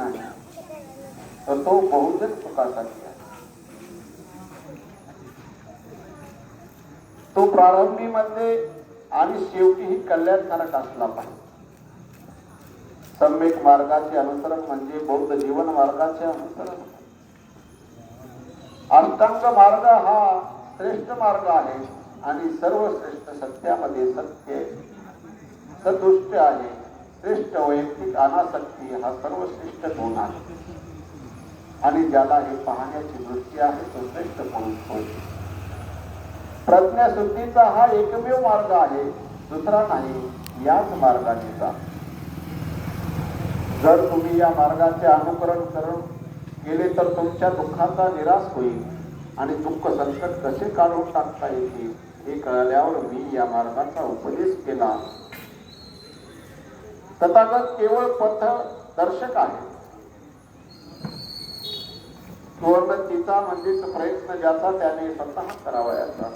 नाही. तर तो बहुजन सुखासाठी आहे तो प्रारंभीमध्ये आणि शेवटीही कल्याणकारक असला पाहिजे. सम्यक मार्गाचे अनुसरण म्हणजे बौद्ध जीवन मार्गाचे अनुसरण. अष्टांग मार्ग हा श्रेष्ठ मार्ग आहे आणि सर्वश्रेष्ठ सत्यामध्ये सत्य सदृष्ट आहे. श्रेष्ठ वैयक्तिक अनासक्ती हा सर्वश्रेष्ठ गुण आहे. आणि ज्याला हे पाहण्याची दृष्टी आहे तो श्रेष्ठ पुरुष होय. प्रज्ञाशुद्धीचा हा एकमेव मार्ग आहे दुसरा नाही याच मार्गाने जा जर तुम्ही या मार्गाचे अनुकरण करून केले तर तुमच्या दुःखाचा निराश होईल आणि दुःख संकट कसे काढून टाकता येतील हे कळल्यावर मी या मार्गाचा उपदेश केला. तथागत केवळ पथ दर्शक आहे. सुवर्ण तिचा प्रयत्न ज्याचा त्याने स्वतः करावयाचा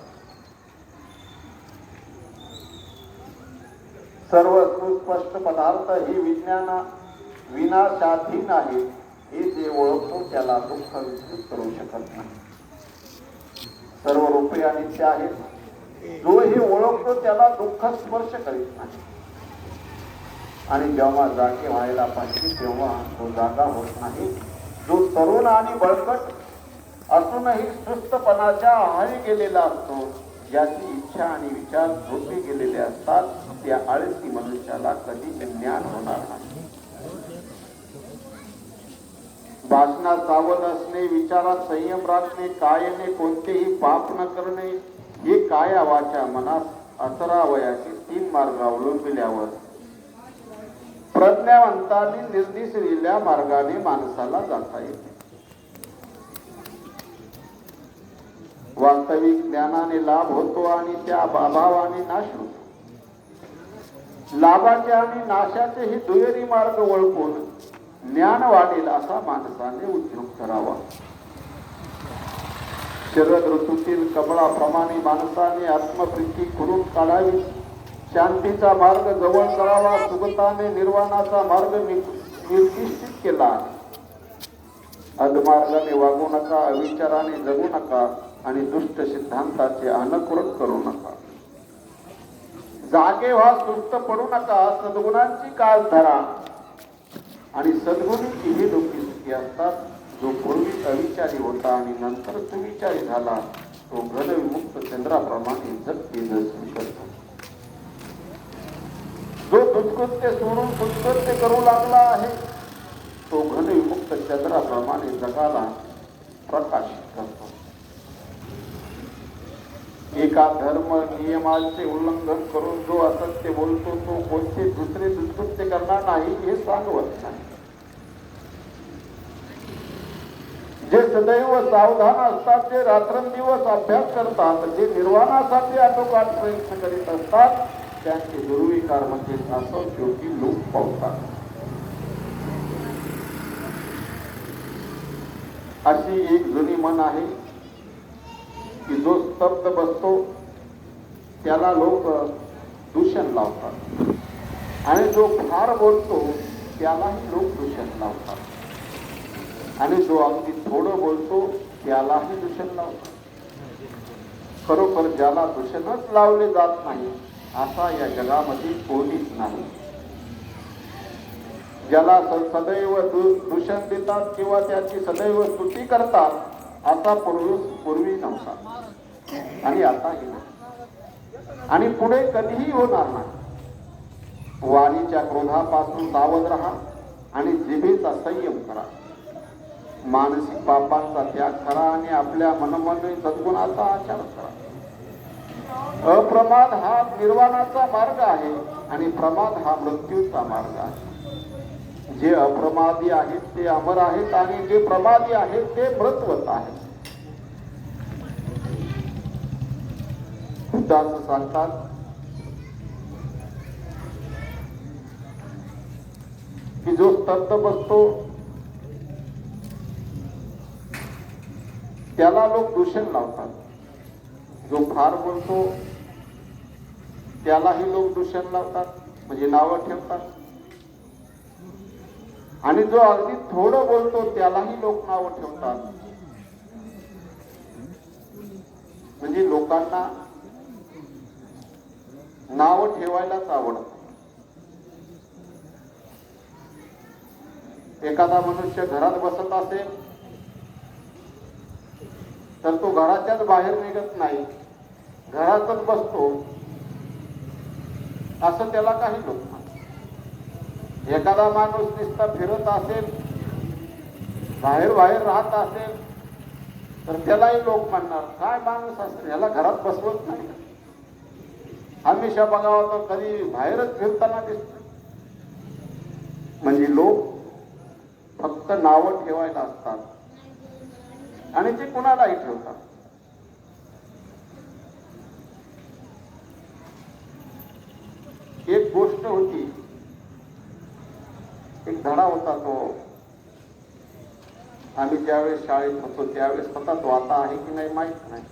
सर्व सुस्पष्ट पदार्थ ही विज्ञान विनाशाधीन आहे. हे जे ओळखतो त्याला दुःख विस्तृत करू शकत नाही. सर्व रूपे अनित्य आहेत. जो हे ओळखतो त्याला दुःख स्पर्श करीत नाही. आणि जेव्हा जागे व्हायला पाहिजे तेव्हा तो जागा होत नाही. जो तरुण आणि बळकट असूनही सुस्तपणाच्या आहारी गेलेला असतो ज्याची इच्छा आणि विचार झोपे गेलेले असतात. त्या आळसी मनुष्याला कधी ज्ञान होणार नाही. भाषणात सावध असणे विचारात संयम राखणे कायने कोणतेही पाप न करणे हे काया वाचा मनात असरावयाचे तीन मार्ग अवलंबिल्यावर प्रज्ञावंतांनी निर्दिशलेल्या मार्गाने माणसाला जाता येते. वास्तविक ज्ञानाने लाभ होतो आणि त्या अभावाने नाश होतो. लाभाचे आणि नाशाचे हे दुहेरी मार्ग ओळखून ज्ञान वाढेल असा माणसाने उद्योग करावा. शरद ऋतूतील कमळाप्रमाणे माणसाने आत्मप्रीती करून काढावी. शांतीचा मार्ग जवळ करावा सुगताने निर्वाणाचा मार्ग नि- निर्दिष्टित केला. अधमार्गाने वागू नका अविचाराने जगू नका आणि दुष्ट सिद्धांताचे अनकुरण करू नका. जागे व्हा सुस्त पडू नका सद्गुणांची काळ धरा. आणि सद्गुणी ही दोघी सुखी असतात जो पूर्वी अविचारी होता आणि नंतर सुविचारी झाला तो घनविमुक्त चंद्राप्रमाणे जगते जसवी करतो जो सोडून सुत्कृत्य करू लागला आहे. तो घनविमुक्त चंद्राप्रमाणे जगाला प्रकाशित करतो. एका धर्म नियमाचे उल्लंघन करून जो असत्य बोलतो तो कोणते दुसरे दुष्कृत्य करणार नाही हे सांगवत नाही. जे सदैव सावधान असतात जे रात्रंदिवस अभ्यास करतात जे निर्वाणासाठी आटोकाट प्रयत्न करीत असतात त्यांचे दुर्विकार म्हणजे असं शेवटी लोक पावतात. अशी एक जुनी मन आहे की जो स्तब्ध बसतो त्याला लोक दूषण लावतात. आणि जो फार बोलतो त्यालाही लोक दूषण लावतात. आणि जो अगदी थोडं बोलतो त्यालाही दूषण लावतात. खरोखर ज्याला दूषणच लावले जात नाही असा या जगामध्ये कोणीच नाही. ज्याला स- सदैव दूषण देतात किंवा त्याची सदैव स्तुती करतात असा पूर्वी पूर्वी नव्हता. आणि आताही आणि पुढे कधीही होणार नाही. वाणीच्या क्रोधापासून सावध राहा आणि जिभेचा संयम करा. मानसिक पापांचा त्याग करा आणि आपल्या मनमन सद्गुणाचा आचार करा. अप्रमाद हा निर्वाणाचा मार्ग आहे आणि प्रमाद हा मृत्यूचा मार्ग आहे. जे अप्रमादी आहेत ते अमर आहेत आणि जे प्रमादी आहेत ते मृतवत आहेत. सांगतात की जो स्तब्ध बसतो त्याला लोक दूषण लावतात. जो फार बोलतो त्यालाही लोक दूषण लावतात म्हणजे नावं ठेवतात. आणि जो अगदी थोडं बोलतो त्यालाही लोक नावं ठेवतात. म्हणजे लोकांना नाव ठेवायलाच आवडत. एखादा मनुष्य घरात बसत असेल तर तो घराच्याच बाहेर निघत नाही. घरातच बसतो. असं त्याला काही लोक म्हणतात. एखादा माणूस नुसता फिरत असेल बाहेर बाहेर राहत असेल तर त्यालाही लोक म्हणणार काय माणूस असेल याला घरात बसवत नाही. हमेशा बघावं तर कधी बाहेरच फिरताना दिसत म्हणजे लोक फक्त नावं ठेवायला असतात. आणि ते कुणालाही ठेवतात एक गोष्ट होती एक धडा होता तो आम्ही ज्यावेळेस शाळेत होतो त्यावेळेस होता तो आता आहे की नाही माहीत नाही.